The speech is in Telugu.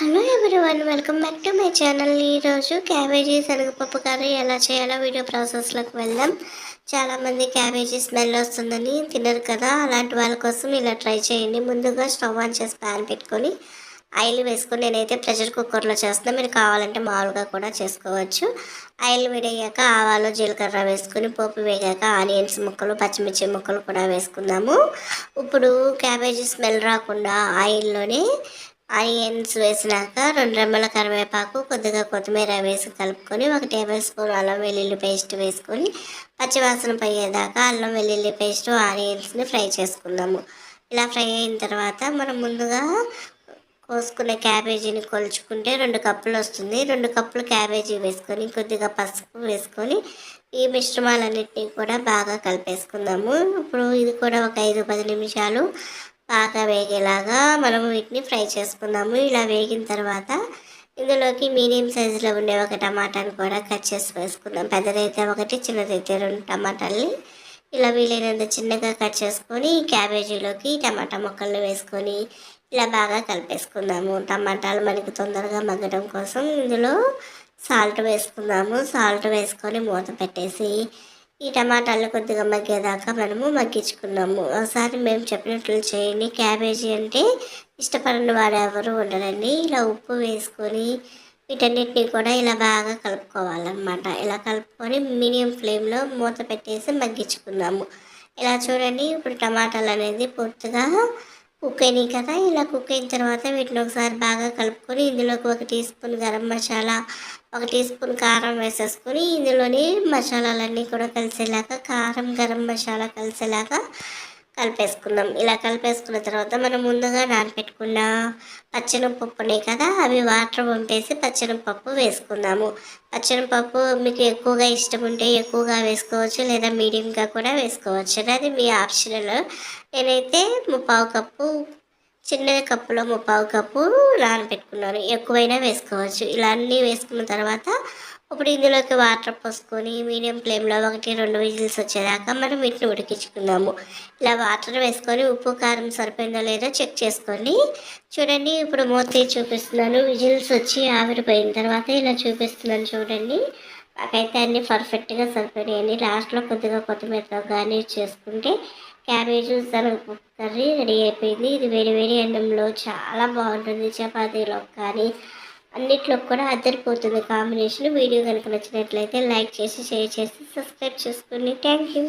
Hello one welcome back to my channel ఈరోజు క్యాబేజీ శనగపప్పు కర్రీ ఎలా చేయాలో వీడియో ప్రాసెస్లోకి వెళ్దాం. చాలామంది క్యాబేజీ స్మెల్ వస్తుందని తినరు కదా అలాంటి వాళ్ళ కోసం ఇలా ట్రై చేయండి. ముందుగా స్టవ్ ఆన్ చేసి ప్యాన్ పెట్టుకొని ఆయిల్ వేసుకొని నేనైతే ప్రెషర్ కుక్కర్లో చేస్తున్నా. మీరు కావాలంటే మామూలుగా కూడా చేసుకోవచ్చు. ఆయిల్ వేడయ్యాక ఆవాలు జీలకర్ర వేసుకొని పోపు వేగాక ఆనియన్స్ ముక్కలు పచ్చిమిర్చి ముక్కలు కూడా వేసుకుందాము. ఇప్పుడు క్యాబేజీ స్మెల్ రాకుండా ఆయిల్లోనే ఆనియన్స్ వేసినాక రెండు రెమ్మల కరివేపాకు కొద్దిగా కొత్తిమీర వేసి కలుపుకొని ఒక టేబుల్ స్పూన్ అల్లం వెల్లుల్లి పేస్ట్ వేసుకొని పచ్చివాసన పోయేదాకా అల్లం వెల్లుల్లి పేస్ట్ ఆనియన్స్ని ఫ్రై చేసుకుందాము. ఇలా ఫ్రై అయిన తర్వాత మనం ముందుగా కోసుకునే క్యాబేజీని కొలుచుకుంటే రెండు కప్పులు వస్తుంది. రెండు కప్పులు క్యాబేజీ వేసుకొని కొద్దిగా పసుపు వేసుకొని ఈ మిశ్రమాలన్నింటినీ కూడా బాగా కలిపేసుకుందాము. ఇప్పుడు ఇది కూడా ఒక ఐదు పది నిమిషాలు బాగా వేగేలాగా మనం వీటిని ఫ్రై చేసుకుందాము. ఇలా వేగిన తర్వాత ఇందులోకి మీడియం సైజులో ఉండే ఒక టమాటాను కూడా కట్ చేసి వేసుకుందాం. పెద్దదైతే ఒకటి చిన్నదైతే రెండు టమాటాలని ఇలా వీలైనంత చిన్నగా కట్ చేసుకొని క్యాబేజీలోకి టమాటా ముక్కలు వేసుకొని ఇలా బాగా కలిపేసుకుందాము. టమాటాలు మనకి తొందరగా మగ్గడం కోసం ఇందులో సాల్ట్ వేసుకుందాము. సాల్ట్ వేసుకొని మూత పెట్టేసి ఈ టమాటాలు కొద్దిగా మగ్గేదాకా మనము మగ్గించుకున్నాము. ఒకసారి మేము చెప్పినట్లు చేయండి. క్యాబేజీ అంటే ఇష్టపడని వాడు ఎవరు ఉండరండి. ఇలా ఉప్పు వేసుకొని వీటన్నిటిని కూడా ఇలా బాగా కలుపుకోవాలన్నమాట. ఇలా కలుపుకొని మీడియం ఫ్లేమ్లో మూత పెట్టేసి మగ్గించుకున్నాము. ఇలా చూడండి ఇప్పుడు టమాటాలు అనేది పూర్తిగా కుక్ అయినాయి కదా? ఇలా కుక్ అయిన తర్వాత వీటిని ఒకసారి బాగా కలుపుకొని ఇందులోకి ఒక టీ స్పూన్ గరం మసాలా ఒక టీ స్పూన్ కారం వేసేసుకొని ఇందులోని మసాలాలన్నీ కూడా కలిసేలాగా కారం గరం మసాలా కలిసేలాగా కలిపేసుకుందాం. ఇలా కలిపేసుకున్న తర్వాత మనం ముందుగా నానపెట్టుకున్న పచ్చనపప్పునే కదా అవి వాటర్ పంపేసి పచ్చనపప్పు వేసుకుందాము. పచ్చనపప్పు మీకు ఎక్కువగా ఇష్టం ఉంటే ఎక్కువగా వేసుకోవచ్చు లేదా మీడియంగా కూడా వేసుకోవచ్చు. అది మీ ఆప్షనల్. నేనైతే ముప్పావు కప్పు చిన్నది కప్పులో ముప్పావు కప్పు నానబెట్టుకున్నాను ఎక్కువైనా వేసుకోవచ్చు. ఇలా అన్నీ వేసుకున్న తర్వాత ఇప్పుడు ఇందులోకి వాటర్ పోసుకొని మీడియం ఫ్లేమ్లో ఒకటి రెండు విజిల్స్ వచ్చేదాకా మనం వీటిని ఉడికించుకుందాము. ఇలా వాటర్ వేసుకొని ఉప్పు కారం సరిపోయిందో లేదో చెక్ చేసుకొని చూడండి. ఇప్పుడు మూత చూపిస్తున్నాను. విజిల్స్ వచ్చి ఆవిరిపోయిన తర్వాత ఇలా చూపిస్తున్నాను చూడండి. నాకైతే అన్నీ పర్ఫెక్ట్గా సరిపోయాయండి లాస్ట్లో కొద్దిగా కొత్తిమీరతో గార్నిష్ చేసుకుంటే క్యాబేజ్ శనగపప్పు కర్రీ రెడీ అయిపోయింది. ఇది వేడి వేడి అన్నంలో చాలా బాగుంటుంది. చపాతీలో కానీ అన్నిట్లో కూడా అద్దరిపోతుంది కాంబినేషన్. వీడియో కనుక నచ్చినట్లయితే లైక్ చేసి షేర్ చేసి సబ్స్క్రైబ్ చేసుకోండి. Thank you